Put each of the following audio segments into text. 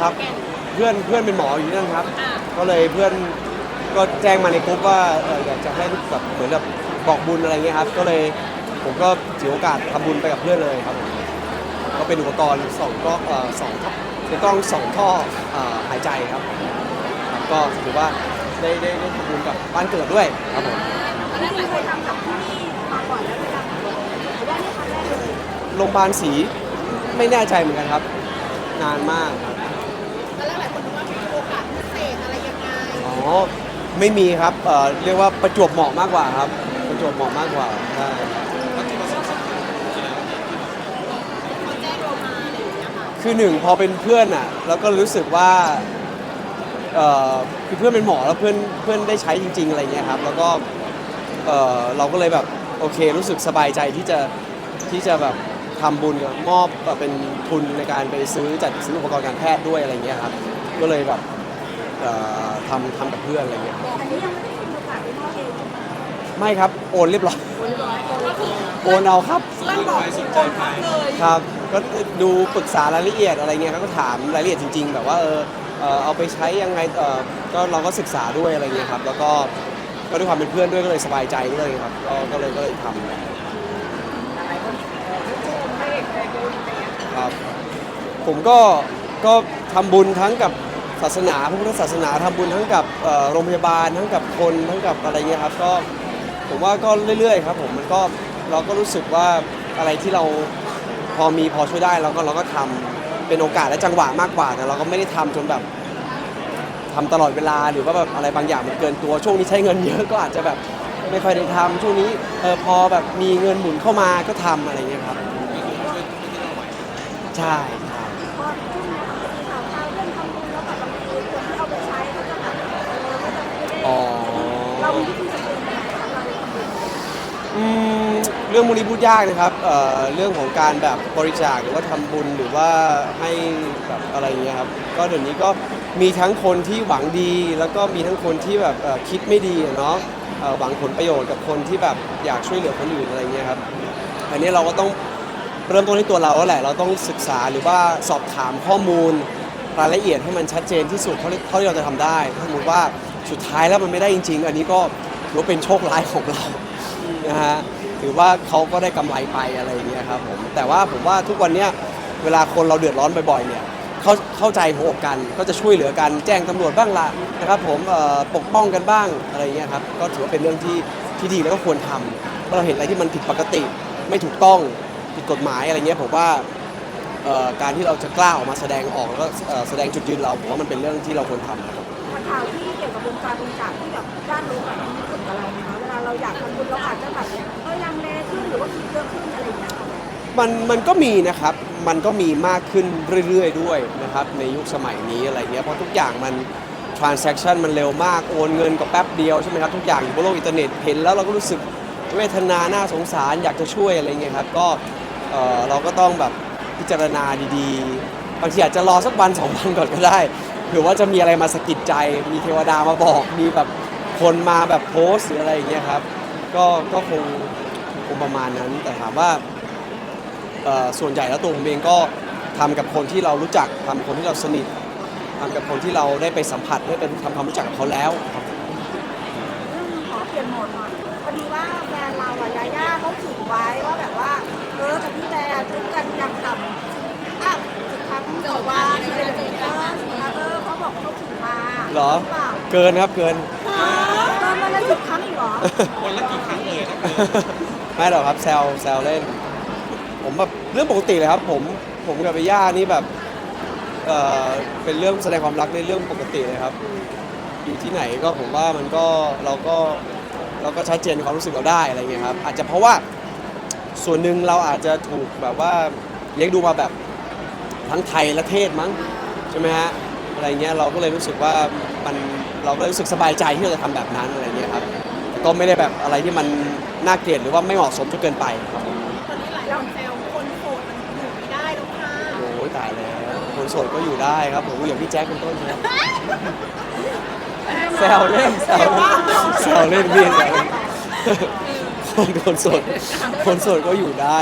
ครับแก่นเพื่อนเพื่อนเป็นหมออยู่ที่นั่นครับอ่าก็เลยเพื่อนก็แจ้งมาในกลุ่มว่าเอ่ออยากจะให้แบบเหมือนแบบบอกบุญอะไรเงี้ยครับ ก็เลยผมก็ถือโอกาสทำบุญไปกับเพื่อนเลยครับผมก็เป็นอุปกรณ์สองก็เอ่อสองท่อเป็นกล้องสองท่อเอ่อหายใจครับครับก็ถือว่าได้ได้ได้ทำบุญกับบ้านเกิดด้วยครับผม จริงๆเคยทำกับที่นี่มาก่อนแล้วหรือยังหรือว่านี่ครั้งแรกเลย โรงพยาบาลศรีไม่แน่ใจเหมือนกันครับ นานมากครับ ไม่มีครับเอ่อเรียกว่าประจวบเหมาะมากกว่าครับ ประจวบเหมาะมากกว่าใช่คือหนึ่งพอเป็นเพื่อนอะแล้วก็รู้สึกว่าเอ่อคือเพื่อนเป็นหมอแล้วเพื่อนเพื่อนได้ใช้จริง ๆ อะไรเงี้ยครับ แล้วก็เอ่อเราก็เลยแบบโอเค รู้สึกสบายใจที่จะที่จะแบบทำบุญกับมอบแบบเป็นทุนในการไปซื้อจัดซื้ออุปกรณ์การแพทย์ด้วยอะไรเงี้ยครับ ก็เลยแบบ เอ่อทำทำกับเพื่อนอะไรเงี้ยอันนี้ยังไม่ได้มีโอกาสได้มอบเองใช่ไหมไม่ครับโอนเรียบร้อยก็คือโอนเอาครับเพื่อนบอกโอนพักเลยครับ ก็ดูปรึกษารายละเอียดอะไรเงี้ยเขาก็ถามรายละเอียดจริง ๆ แบบว่าเออเอ่อเอาไปใช้ยังไงเออก็เราก็ศึกษาด้วยอะไรเงี้ยครับ แล้วก็ก็ด้วยความเป็นเพื่อนด้วยก็เลยสบายใจด้วยครับก็ก็เลยก็เลยทำครับ ผมก็ก็ทำบุญทั้งกับ ศาสนาพระพุทธศาสนาทำบุญทั้งกับเอ่อโรงพยาบาลทั้งกับคนทั้งกับอะไรเงี้ยครับก็ผมว่าก็เรื่อยๆครับผมมันก็เราก็รู้สึกว่าอะไรที่เราพอมีพอช่วยได้เราก็เราก็ทำเป็นโอกาสและจังหวะมากกว่าแต่เราก็ไม่ได้ทำจนแบบทำตลอดเวลาหรือว่าแบบอะไรบางอย่างมันเกินตัวช่วงนี้ใช้เงินเยอะก็อาจจะแบบไม่ค่อยได้ทำช่วงนี้เออพอแบบมีเงินหมุนเข้ามาก็ทำอะไรเงี้ยครับ ใช่ อืมเรื่องมูลนิธิพูดยากนะครับเอ่อเรื่องของการแบบบริจาคหรือว่าทำบุญหรือว่าให้แบบอะไรเงี้ยครับก็เดี๋ยวนี้ก็มีทั้งคนที่หวังดี แล้วก็มีทั้งคนที่แบบเอ่อคิดไม่ดีอะเนาะเอ่อหวังผลประโยชน์กับคนที่แบบอยากช่วยเหลือคนอื่นอะไรเงี้ยครับอันนี้เราก็ต้อง เริ่มต้นที่ตัวเราแล้วแหละ เราต้องศึกษาหรือว่าสอบถามข้อมูลรายละเอียดให้มันชัดเจนที่สุดเท่าที่เท่าที่เราจะทำได้ ถ้าสมมติว่า สุดท้ายแล้วมันไม่ได้จริง ๆ อันนี้ก็ถือว่าเป็นโชคร้ายของเรานะฮะถือว่าเขาก็ได้กำไรไปอะไรอย่างเงี้ยครับผมแต่ว่าผมว่าทุกวันเนี้ยเวลาคนเราเดือดร้อนบ่อยๆเนี่ยเขาเข้าใจหัวอกกันก็จะช่วยเหลือกันแจ้งตำรวจบ้างละนะครับผมปกป้องกันบ้างอะไรอย่างเงี้ยครับก็ถือว่าเป็นเรื่องที่ที่ดีแล้วก็ควรทำเพราะเราเห็นอะไรที่มันผิดปกติ ไม่ถูกต้องผิดกฎหมายอะไรเงี้ยผมว่าการที่เราจะกล้าออกมาแสดงออกแล้วก็แสดงจุดยืนเราผมว่ามันเป็นเรื่องที่เราควรทำครับ ข่าวที่เกี่ยวกับวงการบริจาคที่แบบด้านรู้แบบมีผลกับเราไหมคะเวลาเราอยากทำบุญเราอาจจะแบบเออลังเลขึ้นหรือว่าคิดเยอะขึ้นอะไรอย่างเงี้ยค่ะมันมันก็มีนะครับ มันก็มีมากขึ้นเรื่อยๆด้วยนะครับในยุคสมัยนี้อะไรเงี้ยเพราะทุกอย่างมัน transaction มันเร็วมากโอนเงินก็แป๊บเดียวใช่ไหมครับทุกอย่างอยู่บนโลกอินเทอร์เน็ตเห็นแล้วเราก็รู้สึกเวทนาน่าสงสารอยากจะช่วยอะไรเงี้ยครับก็เอ่อเราก็ต้องแบบพิจารณาดีๆบางทีอาจจะรอสักวันสองวันก่อนก็ได้ เผื่อว่าจะมีอะไรมาสะกิดใจ มีเทวดามาบอก มีแบบคนมาแบบโพสต์หรืออะไรอย่างเงี้ยครับ ก็ก็คงคงประมาณนั้น แต่ถามว่าเอ่อส่วนใหญ่แล้วตัวผมเองก็ทำกับคนที่เรารู้จักทำกับคนที่เราสนิททำกับคนที่เราได้ไปสัมผัสได้เป็นทำความรู้จักกับเขาแล้วครับ เรื่องขอเปลี่ยนโหมดหน่อยพอดีว่าแฟน เหรอเปล่าเกินครับเกินเกินมาแล้วสิบครั้งอีกเหรอไม่หรอกครับแซวแซวเล่น ผมแบบเรื่องปกติเลยครับ ผมผมกับไปย่านี่แบบเอ่อเป็นเรื่องแสดงความรักในเรื่องปกติเลยครับ อยู่ที่ไหนก็ผมว่ามันก็เราก็เราก็ชัดเจนความรู้สึกเราได้อะไรเงี้ยครับอาจจะเพราะว่าส่วนหนึ่งเราอาจจะถูกแบบว่าเลี้ยงดูมาแบบทั้งไทยและเทศมั้งใช่ไหมฮะ อะไรเงี้ยเราก็เลยรู้สึกว่ามันเราก็เลยรู้สึกสบายใจที่เราจะทำแบบนั้นอะไรเงี้ยครับแต่ก็ไม่ได้แบบอะไรที่มันน่าเกลียดหรือว่าไม่เหมาะสมจนเกินไปครับตอนนี้หลายคนแซวคนโสดมันอยู่ไม่ได้แล้วค่ะโอ้ยตายแล้วคนโสดก็อยู่ได้ครับผมอย่างพี่แจ๊คเป็นต้นใช่ไหมแซวเล่นแซวเล่นแซวเล่นพี่แซวเล่นคนคนโสดคนโสดก็อยู่ได้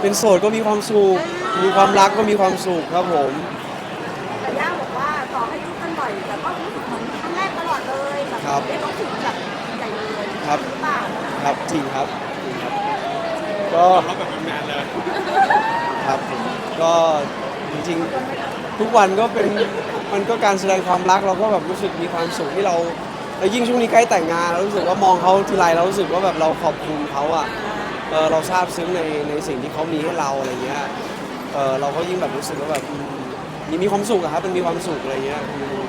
เป็นโสดก็มีความสุขมีความรักก็มีความสุขครับผม แต่ย่าบอกว่า ครับเอ๊ะเขาถึงแบบใหญ่เลยครับ หอเปล่าครับจริงครับจริงครับ ก็เราแบบแมนเลยครับผมก็จริงๆ ทุกวันก็เป็นมันก็การแสดงความรักเราก็แบบรู้สึกมีความสุขที่เราแล้วยิ่งช่วงนี้ใกล้แต่งงานเรารู้สึกว่ามองเขาทีไรเรารู้สึกว่าแบบเราขอบคุณเขาอะเออเราซาบซึ้งในในสิ่งที่เขามีให้เราอะไรเงี้ยเออเราก็ยิ่งแบบรู้สึกว่าแบบอืมมีมีความสุขอะครับมันมีความสุขอะไรเงี้ยอืม